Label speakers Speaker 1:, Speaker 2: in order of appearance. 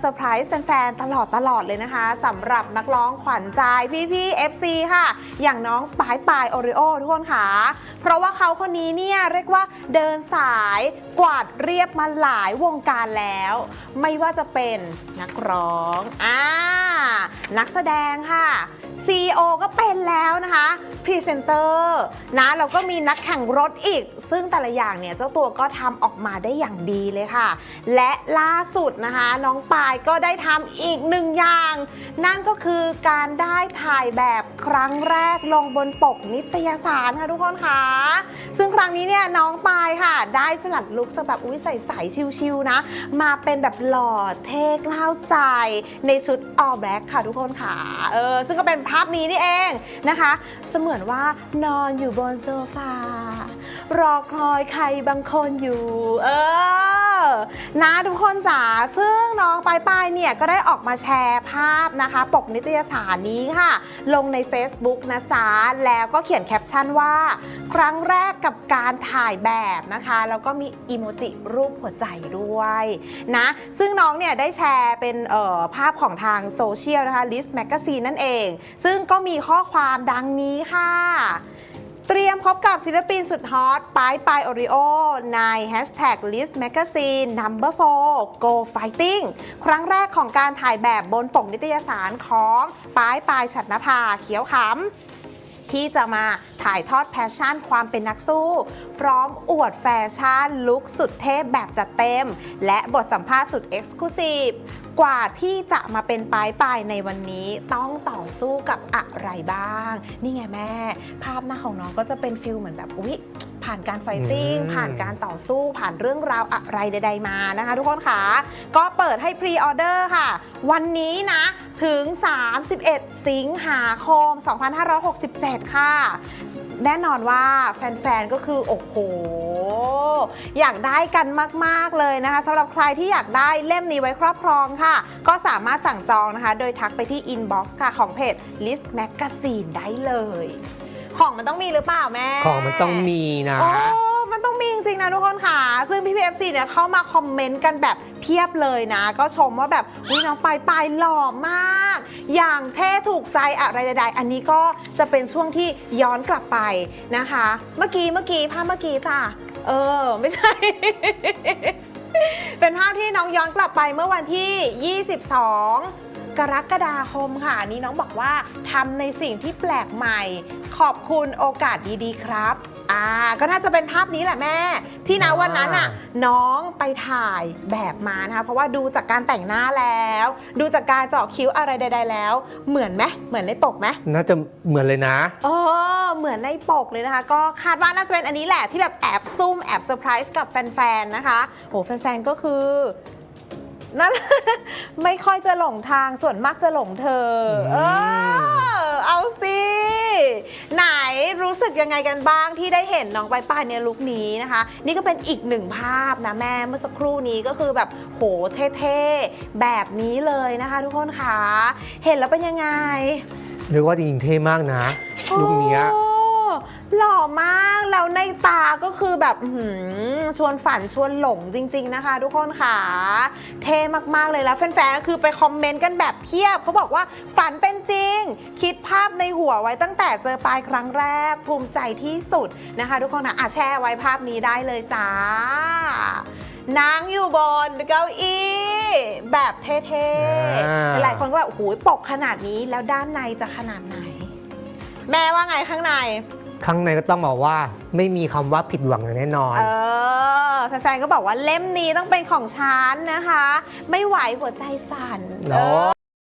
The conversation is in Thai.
Speaker 1: เซอร์ไพรส์แฟนๆ ตลอดตลอดเลยนะคะสำหรับนักร้องขวัญใจพี่ๆ FC ค่ะ อย่างน้องปายปายโอริโอทุกคนค่ะ เพราะว่าเขาคนนี้เนี่ยเรียกว่าเดินสายกวาดเรียบมาหลายวงการแล้ว ไม่ว่าจะเป็นนักร้องอ่า นักแสดงค่ะ CEO ก็เป็นแล้วนะคะพรีเซนเตอร์นะเราก็มีนักแข่งรถอีก ซึ่งแต่ละอย่างเนี่ยเจ้าตัวก็ทำออกมาได้อย่างดีเลยค่ะ และล่าสุดนะคะ น้องปายก็ได้ทำอีกหนึ่งอย่าง นั่นก็คือการได้ถ่ายแบบครั้งแรกลงบนปกนิตยสารค่ะทุกคนค่ะ ซึ่งครั้งนี้เนี่ยน้องปายค่ะ ได้สลัดลุคจากแบบอุ้ยใส่ๆชิวๆนะ มาเป็นแบบหล่อเท่กล้าวใจในชุด all black ค่ะทุกคนค่ะ เออ ซึ่งก็เป็นภาพนี้นี่เองนะคะ เสมือนว่านอนอยู่บนโซฟารอคอยใครบางคนอยู่ เออ นะทุกคนจ๋าซึ่งน้องปายปายเนี่ยก็ได้ออกมาแชร์ภาพนะคะ ปกนิตยสารนี้ค่ะ ลงใน Facebook นะจ๊ะ แล้วก็เขียนแคปชั่นว่า ครั้งแรกกับการถ่ายแบบนะคะ แล้วก็มีอีโมจิรูปหัวใจด้วยนะ ซึ่งน้องเนี่ยได้แชร์เป็นออภาพของทางโซเชียลนะคะ List Magazine นั่นเอง ซึ่งก็มีข้อความดังนี้ค่ะ รียมพบกับศิลปินสุดฮอตปายปายโอริโอใน Hashtag List Magazine Number 4 Go Fighting ครั้งแรกของการถ่ายแบบบนปกนิตยสารของปายปายฉัตรนภาเขียวขำ ที่จะมาถ่ายทอดแพชชั่นความเป็นนักสู้ พร้อมอวดแฟชั่นลุคสุดเทพแบบจัดเต็ม และบทสัมภาษณ์สุดเอ็กซ์คลูซีฟกว่าที่จะมาเป็นปลายปลายในวันนี้ต้องต่อสู้กับอะไรบ้าง นี่ไงแม่ ภาพหน้าของน้องก็จะเป็นฟิลเหมือนแบบอุ๊ย ผ่านการไฟติ้ง
Speaker 2: อืม
Speaker 1: ผ่านการต่อสู้ผ่านเรื่องราวอะไรใด ๆมานะคะ ทุกคนค่ะก็เปิดให้พรีออเดอร์ค่ะ วันนี้นะถึง 31 สิงหาคม 2567 ค่ะ แน่นอนว่าแฟนๆ ก็คือ โอ้โห อยากได้กันมาก ๆ เลยนะคะสำหรับใครที่อยากได้เล่มนี้ไว้ครอบครองค่ะ ก็สามารถสั่งจองนะคะ โดยทักไปที่อินบ็อกซ์ค่ะ ของเพจ List Magazine ได้เลย ของมันต้องมีหรือเปล่าแม่
Speaker 2: ของมันต้องมีนะ
Speaker 1: โอ้มันต้องมีจริงๆนะทุกคนค่ะ ซึ่งพี่พีเอฟซีเนี่ยเข้ามาคอมเมนต์กันแบบเพียบเลยนะ ก็ชมว่าแบบวิน้องปายปายหล่อมาก อย่างเท่ถูกใจอะไรใดๆอันนี้ก็จะเป็นช่วงที่ย้อนกลับไปนะคะ เมื่อกี้เมื่อกี้ภาพเมื่อกี้จ้ะเออ ไม่ใช่ เป็นภาพที่น้องย้อนกลับไปเมื่อวันที่ 22 กรกฎาคมค่ะนี่น้องบอกว่าทำในสิ่งที่แปลกใหม่ ขอบคุณโอกาสดีๆครับอ่าก็น่าจะเป็นภาพนี้แหละแม่ ที่นะ
Speaker 2: อ่า
Speaker 1: วันนั้นน่ะน้องไปถ่ายแบบมานะคะเพราะว่าดูจากการแต่งหน้าแล้ว ดูจากการเจาะคิ้วอะไรใด ๆ แล้ว เหมือนไหมเหมือนในปกไหม
Speaker 2: น่าจะเหมือนเลยนะ
Speaker 1: เออเหมือนในปกเลยนะคะ ก็คาดว่าน่าจะเป็นอันนี้แหละที่แบบแอบซุ่มแอบเซอร์ไพรส์กับแฟนๆนะคะโหแฟนๆก็คือ นั่น ไม่ค่อยจะหลงทางส่วนมากจะหลงเธอ
Speaker 2: ม
Speaker 1: เออเอาสิ ไหนรู้สึกยังไงกันบ้างที่ได้เห็นน้องปายป้ายในลุคนี้นะคะ นี่ก็เป็นอีกหนึ่งภาพนะแม่เมื่อสักครู่นี้ก็คือแบบโหเท่ๆ แบบนี้เลยนะคะทุกคนค่ะเห็นแล้วเป็นยังไง
Speaker 2: เรียกว่าจริงๆเท่มากนะลุคเนี้ย
Speaker 1: โอ้หล่อมากแล้ว ในตาก็คือแบบอื้อหือชวนฝันชวนหลงจริง ๆ นะคะ ทุกคนค่ะ เท่มาก ๆ เลยแล้วแฟนๆก็คือไปคอมเมนต์กันแบบเพียบเขาบอกว่าฝันเป็นจริง คิดภาพในหัวไว้ตั้งแต่เจอปลายครั้งแรก ภูมิใจที่สุดนะคะ ทุกคนนะอะแชร์ไว้ภาพนี้ได้เลยจ้านางอยู่บนเก้าอี้แบบเท่
Speaker 2: อ่า
Speaker 1: ๆหลายคนก็แบบโอ้โหปกขนาดนี้แล้วด้านในจะขนาดไหน แม่ว่าไงข้างใน
Speaker 2: ข้างในก็ต้องบอกว่าไม่มีคำว่าผิดหวังอย่างแน่นอน
Speaker 1: เออแฟนๆก็บอกว่าเล่มนี้ต้องเป็นของฉันนะคะ ไม่ไหวหัวใจสั่น
Speaker 2: เนอะ
Speaker 1: เออ